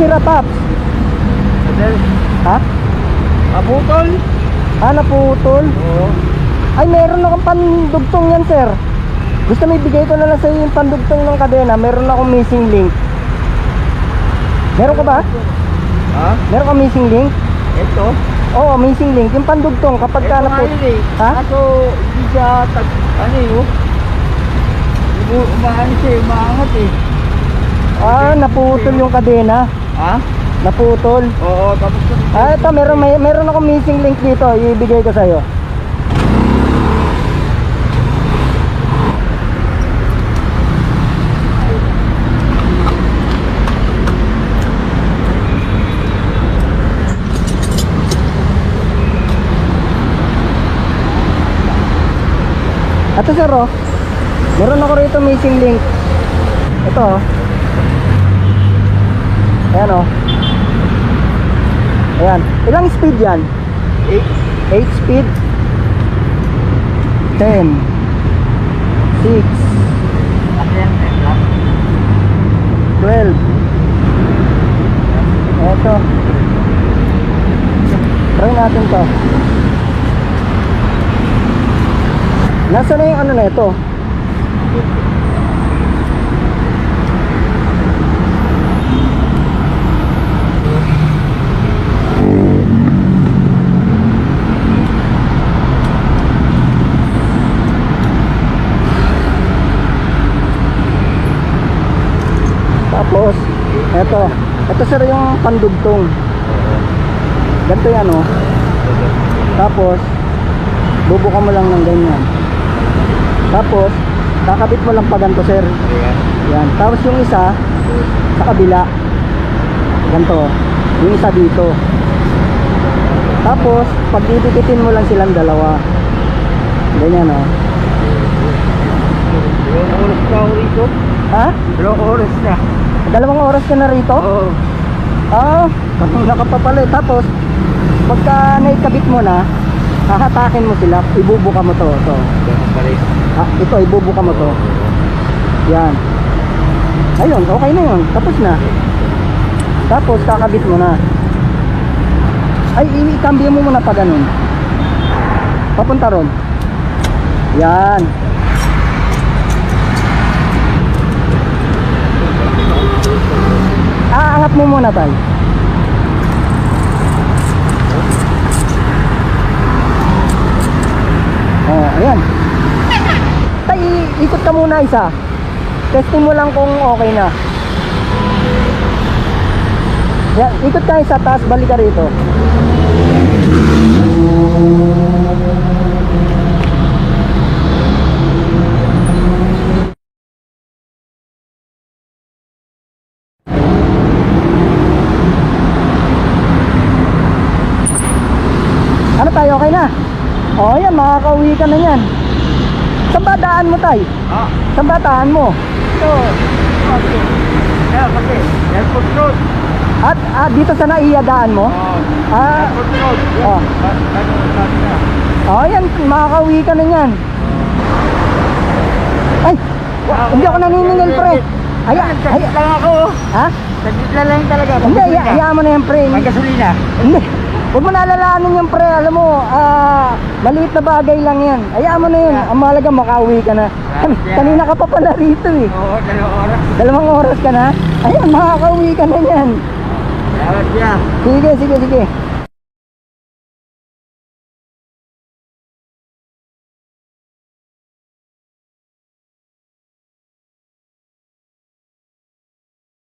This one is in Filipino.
sira, Paps? Ha? Abutol? Ah, naputol? Oo. Ay, meron akong pandugtong yan, sir. Gusto mo ibigay ko na lang sa iyo yung pandugtong ng kadena. Meron akong missing link. Meron ka ba? Ha? Meron ka missing link? Ito? Oo, missing link. Yung pandugtong kapag ka Ito nga naput... yun eh. Ha? Kaso, hindi siya, tag, ano yun? Umu- Umaano siya, umaangat eh. Ah, naputol yung kadena. Ha? Naputol. Oo, tapos Ah, ito, meron, may, meron akong missing link dito. Ibigay ko sa iyo. Ito sir oh. Meron ako rito missing link. Ito oh. Ayan oh. Ayan. Ilang speed yan? 8. 8 speed 10 6 Ayan, lang. 12 Eto Try natin to Nasa na yung ano na ito? Tapos Eto. Ito sir yung pandugtong. Ganito yan oh. Tapos Bubuka mo lang ng ganyan. Tapos Kakabit mo lang pa ganito sir. Ayan. Yan. Tapos yung isa Sa kabila. Ganito. Yung isa dito. Tapos Pag didikitin mo lang silang dalawa. Ganyan oh. Dalawang oras na ako rito. Ha? Dalawang oras na. Dalawang oras ka na rito? Oo. Ah, patula ka pa pala. Tapos, pagka naikabit mo na, hahatakin mo sila, ibubuka mo to. to. Ah, ito, ibubuka mo to. Yan. Ayun, okay na yun. Tapos na. Tapos, kakabit mo na. Ay, i-cambio mo muna pa ganun. Papunta ron. Yan. Mo muna tayo. Oh, ayan. Tay, ikot ka muna isa. Testing mo lang kung okay na. Yan, ikot ka isa, taas balik ka rito. Ano tayo, okay na? O, yan, makakauwi ka na yan. Saan ba daan mo, tay? Ah, Saan ba daan mo? ito. Kasi. Ayan, kasi. Airport Road. At ah, dito sa naiyadaan mo? Oo. Ah, Airport Road. Yan. Oh. Oh, yan, makakauwi ka na yan. Ay, wa- hindi ako naniningil, pre. Ay, ay, Saglit lang ako. ha? Saglit na lang talaga. Hindi, iya, iya mo na yan, pre. May gasolina. Hindi. Huwag mo naalalahanin yung pre, alam mo, ah, maliit na bagay lang yan. Hayaan mo na yun. Ang mahalaga makauwi ka na. Yeah. Kanina ka pa pala rito eh. Oo, dalawang oras. Dalawang oras ka na. Ayun, makakauwi ka na yan. Salamat siya. Sige, sige, sige.